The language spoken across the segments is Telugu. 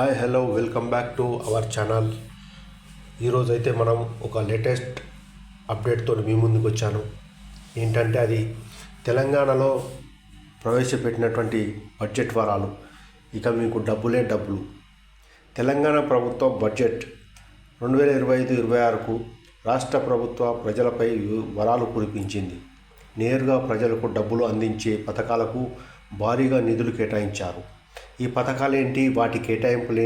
Hi hello welcome back to our channel ఈరోజు అయితే మనం ఒక లేటెస్ట్ అప్డేట్తో మీ ముందుకు వచ్చాను. ఏంటంటే అది తెలంగాణలో ప్రవేశపెట్టినటువంటి బడ్జెట్ వరాలు. ఇక మీకు డబ్బులే డబ్బులు. తెలంగాణ ప్రభుత్వం బడ్జెట్ రెండు వేల ఇరవై ఐదు ఇరవై ఆరుకు రాష్ట్ర ప్రభుత్వ ప్రజలపై వరాలు కురిపించింది. నేరుగా ప్రజలకు డబ్బులు అందించే పథకాలకు భారీగా నిధులు కేటాయించారు. ఈ పథకాలు ఏంటి వాటి కేటాయింపులు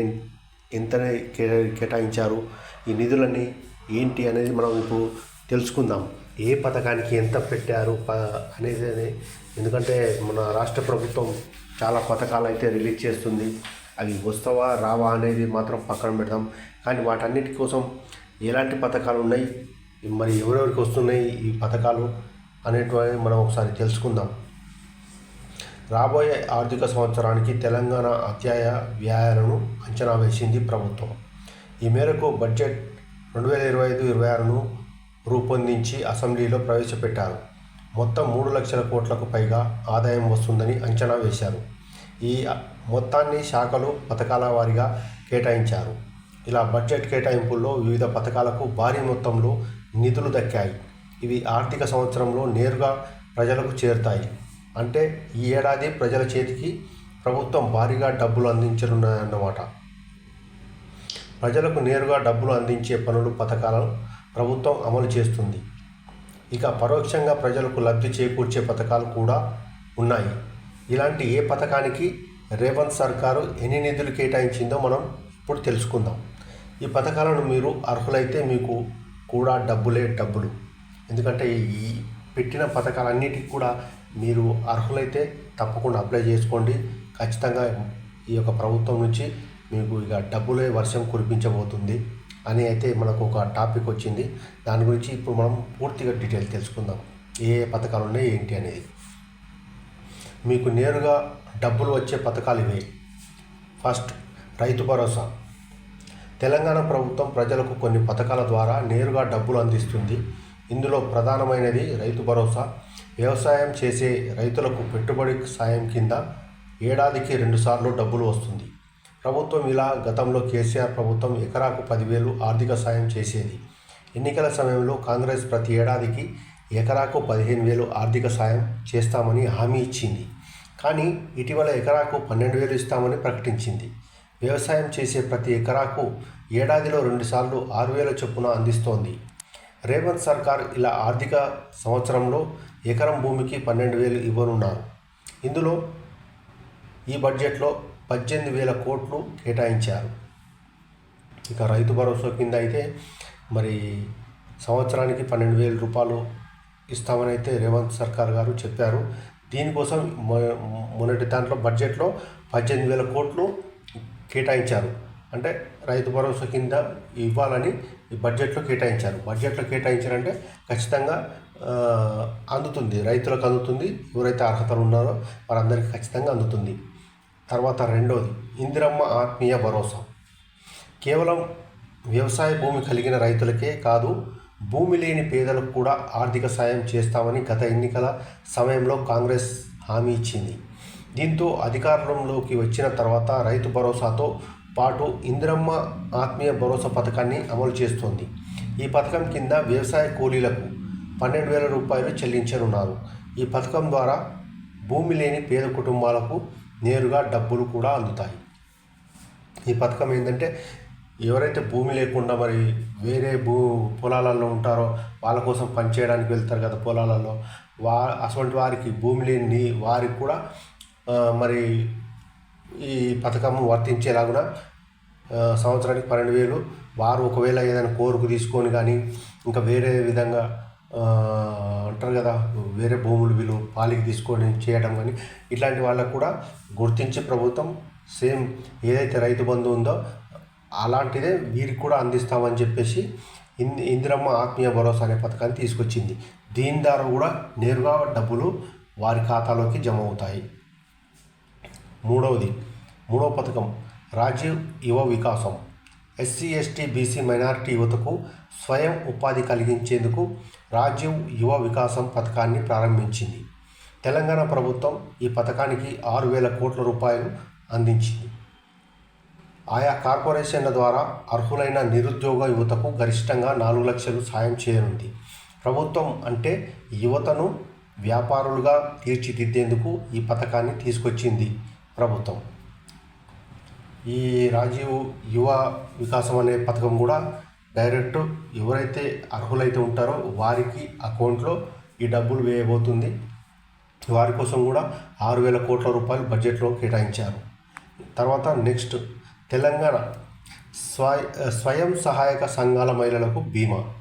ఎంత కే- కేటాయించారు? ఈ నిధులన్నీ ఏంటి అనేది మనం ఇప్పుడు తెలుసుకుందాం. ఏ పథకానికి ఎంత పెట్టారు? ప అనేది ఎందుకంటే మన రాష్ట్ర ప్రభుత్వం చాలా పథకాలు అయితే రిలీజ్ చేస్తుంది. అవి వస్తావా? రావా? అనేది మాత్రం పక్కన పెడదాం. కానీ వాటన్నిటి కోసం ఎలాంటి పథకాలు ఉన్నాయి? మరి ఎవరెవరికి వస్తున్నాయి ఈ పథకాలు అనేటివి మనం ఒకసారి తెలుసుకుందాం. రాబోయే ఆర్థిక సంవత్సరానికి తెలంగాణ అధ్యాయ వ్యయాలను అంచనా వేసింది ప్రభుత్వం. ఈ మేరకు బడ్జెట్ రెండు వేల ఇరవై ఐదు ఇరవై ఆరును రూపొందించి అసెంబ్లీలో ప్రవేశపెట్టారు. మొత్తం మూడు లక్షల కోట్లకు పైగా ఆదాయం వస్తుందని అంచనా వేశారు. ఈ మొత్తాన్ని శాఖలు పథకాల వారీగా కేటాయించారు. ఇలా బడ్జెట్ కేటాయింపుల్లో వివిధ పథకాలకు భారీ మొత్తంలో నిధులు దక్కాయి. ఇవి ఆర్థిక సంవత్సరంలో నేరుగా ప్రజలకు చేరుతాయి. అంటే ఈ ఏడాది ప్రజల చేతికి ప్రభుత్వం భారీగా డబ్బులు అందించనున్నాయన్నమాట ప్రజలకు నేరుగా డబ్బులు అందించే పనులు పథకాలను ప్రభుత్వం అమలు చేస్తుంది. ఇక పరోక్షంగా ప్రజలకు లబ్ధి చేకూర్చే పథకాలు కూడా ఉన్నాయి. ఇలాంటి ఏ పథకానికి రేవంత్ సర్కారు ఎన్ని నిధులు కేటాయించిందో మనం ఇప్పుడు తెలుసుకుందాం. ఈ పథకాలను మీరు అర్హులైతే మీకు కూడా డబ్బులే డబ్బులు. ఎందుకంటే ఈ పెట్టిన పథకాలన్నిటికి కూడా మీరు అర్హులైతే తప్పకుండా అప్లై చేసుకోండి. ఖచ్చితంగా ఈ యొక్క ప్రభుత్వం నుంచి మీకు ఇక డబ్బులే వర్షం కురిపించబోతుంది అని అయితే మనకు ఒక టాపిక్ వచ్చింది. దాని గురించి ఇప్పుడు మనం పూర్తిగా డీటెయిల్ తెలుసుకుందాం. ఏ ఏ పథకాలు ఉన్నాయి ఏంటి అనేది. మీకు నేరుగా డబ్బులు వచ్చే పథకాలు ఇవే. ఫస్ట్ రైతు భరోసా. తెలంగాణ ప్రభుత్వం ప్రజలకు కొన్ని పథకాల ద్వారా నేరుగా డబ్బులు అందిస్తుంది. ఇందులో ప్రధానమైనది రైతు భరోసా. వ్యవసాయం చేసే రైతులకు పెట్టుబడి సాయం కింద ఏడాదికి రెండుసార్లు డబ్బులు వస్తుంది. ప్రభుత్వం ఇలా గతంలో కేసీఆర్ ప్రభుత్వం ఎకరాకు పదివేలు ఆర్థిక సాయం చేసేది. ఎన్నికల సమయంలో కాంగ్రెస్ ప్రతి ఏడాదికి ఎకరాకు పదిహేను వేలు ఆర్థిక సాయం చేస్తామని హామీ ఇచ్చింది. కానీ ఇటీవల ఎకరాకు పన్నెండు వేలు ఇస్తామని ప్రకటించింది. వ్యవసాయం చేసే ప్రతి ఎకరాకు ఏడాదిలో రెండుసార్లు ఆరు వేల చొప్పున అందిస్తోంది. రేవంత్ సర్కార్ ఇలా ఆర్థిక సంవత్సరంలో ఎకరం భూమికి పన్నెండు వేలు ఇవ్వనున్నారు. ఇందులో ఈ బడ్జెట్లో పద్దెనిమిది వేల కోట్లు కేటాయించారు. ఇక రైతు భరోసా కింద అయితే మరి సంవత్సరానికి పన్నెండు వేల రూపాయలు ఇస్తామని అయితే రేవంత్ సర్కార్ గారు చెప్పారు. దీనికోసం మొన్నటి దాంట్లో బడ్జెట్లో పద్దెనిమిది వేల కోట్లు కేటాయించారు. అంటే రైతు భరోసా కింద ఇవ్వాలని ఈ బడ్జెట్లో కేటాయించారు. బడ్జెట్లో కేటాయించారంటే ఖచ్చితంగా అందుతుంది. రైతులకు అందుతుంది. ఎవరైతే అర్హతలు ఉన్నారో వారందరికీ ఖచ్చితంగా అందుతుంది. తర్వాత రెండోది ఇందిరమ్మ ఆత్మీయ భరోసా. కేవలం వ్యవసాయ భూమి కలిగిన రైతులకే కాదు భూమి లేని పేదలకు కూడా ఆర్థిక సాయం చేస్తామని గత ఎన్నికల సమయంలో కాంగ్రెస్ హామీ ఇచ్చింది. దీంతో అధికారంలోకి వచ్చిన తర్వాత రైతు భరోసాతో పాటు ఇందిరమ్మ ఆత్మీయ భరోసా పథకాన్ని అమలు చేస్తోంది. ఈ పథకం కింద వ్యవసాయ కూలీలకు పన్నెండు వేల రూపాయలు చెల్లించనున్నారు. ఈ పథకం ద్వారా భూమి లేని పేద కుటుంబాలకు నేరుగా డబ్బులు కూడా అందుతాయి. ఈ పథకం ఏంటంటే ఎవరైతే భూమి లేకుండా మరి వేరే భూ పొలాలలో ఉంటారో వాళ్ళ కోసం పనిచేయడానికి వెళ్తారు కదా పొలాలలో వా అటువంటి వారికి భూమి లేని వారికి కూడా మరి ఈ పథకం వర్తించేలాగున సంవత్సరానికి పన్నెండు వేలు వారు ఒకవేళ ఏదైనా కోరుకు తీసుకొని కానీ ఇంకా వేరే విధంగా అంటారు కదా వేరే భూములు వీళ్ళు పాలికి తీసుకొని చేయడం కానీ ఇట్లాంటి వాళ్ళకు కూడా గుర్తించి ప్రభుత్వం సేమ్ ఏదైతే రైతు బంధు ఉందో అలాంటిదే వీరికి కూడా అందిస్తామని చెప్పేసి ఇన్ ఇందిరమ్మ ఆత్మీయ భరోసా అనే పథకాన్ని తీసుకొచ్చింది. దీని ద్వారా కూడా నేరుగా డబ్బులు వారి ఖాతాలోకి జమ అవుతాయి. మూడవది మూడవ పథకం రాజీవ్ యువ వికాసం. ఎస్సీ ఎస్టీ బీసీ మైనారిటీ యువతకు స్వయం ఉపాధి కలిగించేందుకు రాజీవ్ యువ వికాసం పథకాన్ని ప్రారంభించింది. తెలంగాణ ప్రభుత్వం ఈ పథకానికి ఆరు వేల కోట్ల రూపాయలు అందించింది. ఆయా కార్పొరేషన్ల ద్వారా అర్హులైన నిరుద్యోగ యువతకు గరిష్టంగా నాలుగు లక్షలు సాయం చేయనుంది. ప్రభుత్వం అంటే యువతను వ్యాపారులుగా తీర్చిదిద్దేందుకు ఈ పథకాన్ని తీసుకొచ్చింది. ప్రభుత్వం. ఈ రాజీవ్ యువ వికాసం అనే పథకం కూడా డైరెక్ట్ ఎవరైతే అర్హులైతే ఉంటారో వారికి అకౌంట్లో ఈ డబ్బులు వేయబోతుంది. వారి కోసం కూడా ఆరు వేల కోట్ల రూపాయలు బడ్జెట్లో కేటాయించారు. తర్వాత నెక్స్ట్ తెలంగాణ స్వయ స్వయం సహాయక సంఘాల మహిళలకు బీమా.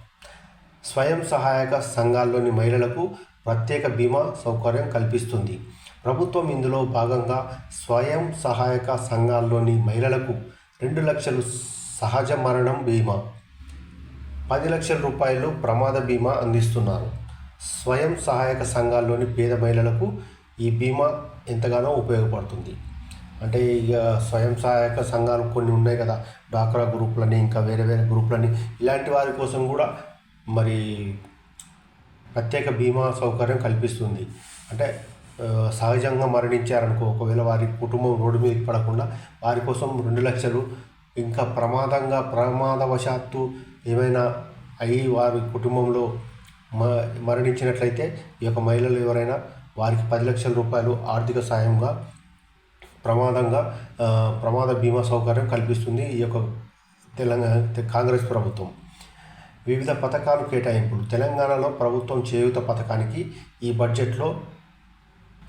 స్వయం సహాయక సంఘాల్లోని మహిళలకు ప్రత్యేక బీమా సౌకర్యం కల్పిస్తుంది. ప్రభుత్వం ఇందులో భాగంగా స్వయం సహాయక సంఘాల్లోని మహిళలకు రెండు లక్షలు సహజ మరణం బీమా పది లక్షల రూపాయలు ప్రమాద బీమా అందిస్తున్నారు. స్వయం సహాయక సంఘాల్లోని పేద మహిళలకు ఈ బీమా ఎంతగానో ఉపయోగపడుతుంది. అంటే ఇక స్వయం సహాయక సంఘాలు కొన్ని ఉన్నాయి కదా డాక్రా గ్రూపులని ఇంకా వేరే వేరే గ్రూపులని ఇలాంటి వారి కోసం కూడా మరి ప్రత్యేక బీమా సౌకర్యం కల్పిస్తుంది. అంటే సహజంగా మరణించారనుకో ఒకవేళ వారి కుటుంబం రోడ్డు మీద పడకుండా వారి కోసం రెండు లక్షలు ఇంకా ప్రమాదంగా ప్రమాదవశాత్తు ఏమైనా అయ్యి వారి కుటుంబంలో మ మరణించినట్లయితే ఈ యొక్క మహిళలు ఎవరైనా వారికి పది లక్షల రూపాయలు ఆర్థిక సాయంగా ప్రమాదంగా ప్రమాద బీమా సౌకర్యం కల్పిస్తుంది ఈ యొక్క తెలంగాణ కాంగ్రెస్ ప్రభుత్వం. వివిధ పథకాలు కేటాయింపులు. తెలంగాణలో ప్రభుత్వం చేయూత పథకానికి ఈ బడ్జెట్లో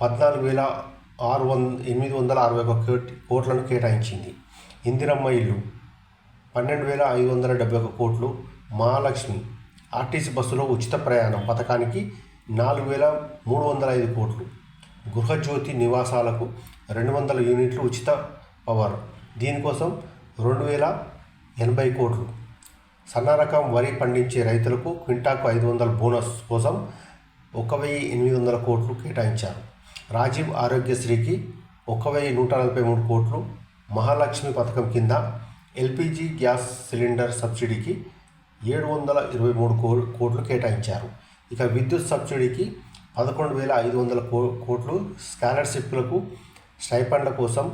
పద్నాలుగు వేల ఆరు వంద ఎనిమిది వందల అరవై ఒక కోటి కోట్లను కేటాయించింది. ఇందిరమ్మ ఇల్లు పన్నెండు వేల ఐదు వందల డెబ్బై ఒక కోట్లు మహాలక్ష్మి. ఆర్టీసీ బస్సులో ఉచిత ప్రయాణం పథకానికి నాలుగు వేల మూడు వందల ఐదు కోట్లు. గృహజ్యోతి నివాసాలకు రెండు వందల యూనిట్లు ఉచిత పవర్. దీనికోసం రెండు వేల ఎనభై కోట్లు. సన్న రకం వరి పండించే రైతులకు క్వింటాకు ఐదు వందల బోనస్ కోసం ఒక వెయ్యి ఎనిమిది వందల కోట్లు కేటాయించారు. రాజీవ్ ఆరోగ్యశ్రీకి ఒక వెయ్యి నూట నలభై మూడు కోట్లు మహాలక్ష్మి పథకం కింద ఎల్పిజి గ్యాస్ సిలిండర్ సబ్సిడీకి ఏడు వందల ఇరవై మూడు కో కోట్లు కేటాయించారు. ఇక విద్యుత్ సబ్సిడీకి పదకొండు వేల ఐదు వందల కో కోట్లు స్కాలర్షిప్లకు స్టైపండ్ల కోసం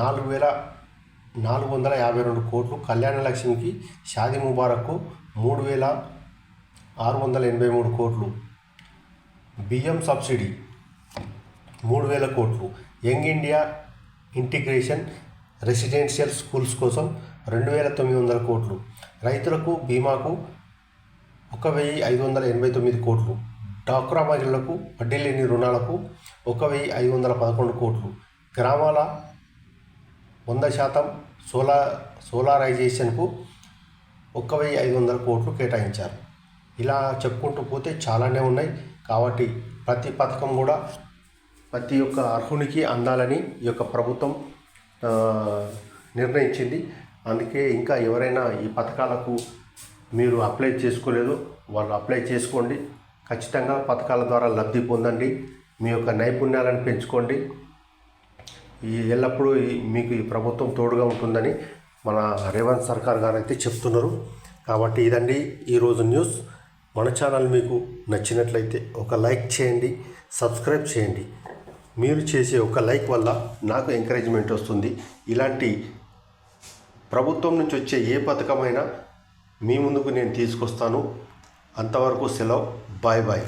నాలుగు వేల నాలుగు వందల యాభై రెండు కోట్లు కళ్యాణ లక్ష్మికి షాది ముబారక్కు మూడు వేల ఆరు వందల ఎనభై మూడు కోట్లు. బియ్యం సబ్సిడీ మూడు వేల కోట్లు. Young India integration residential schools కోసం రెండు వేల తొమ్మిది వందల కోట్లు. రైతులకు బీమాకు ఒక వెయ్యి ఐదు వందల ఎనభై తొమ్మిది కోట్లు. డాక్రా మహిళలకు వడ్డీ లేని రుణాలకు ఒక వెయ్యి ఐదు వందల పదకొండు కోట్లు. గ్రామాల వంద శాతం సోలార్ సోలారైజేషన్కు ఒక్క వెయ్యి ఐదు వందల కోట్లు కేటాయించారు. ఇలా చెప్పుకుంటూ పోతే చాలానే ఉన్నాయి. కాబట్టి ప్రతి పథకం కూడా ప్రతి ఒక్క అర్హునికి అందాలని ఈ యొక్క ప్రభుత్వం నిర్ణయించింది. అందుకే ఇంకా ఎవరైనా ఈ పథకాలకు మీరు అప్లై చేసుకోలేదు వాళ్ళు అప్లై చేసుకోండి. ఖచ్చితంగా పథకాల ద్వారా లబ్ధి పొందండి. మీ యొక్క నైపుణ్యాలను పెంచుకోండి. ఈ ఎల్లప్పుడూ మీకు ఈ ప్రభుత్వం తోడుగా ఉంటుందని మన రేవంత్ సర్కార్ గారు అయితే చెప్తున్నారు. కాబట్టి ఇదండి ఈరోజు న్యూస్. మన ఛానల్ మీకు నచ్చినట్లయితే ఒక లైక్ చేయండి సబ్స్క్రైబ్ చేయండి. మీరు చేసే ఒక లైక్ వల్ల నాకు ఎంకరేజ్మెంట్ వస్తుంది. ఇలాంటి ప్రభుత్వం నుంచి వచ్చే ఏ పథకమైనా మీ ముందుకు నేను తీసుకొస్తాను. అంతవరకు సెలవు. Bye bye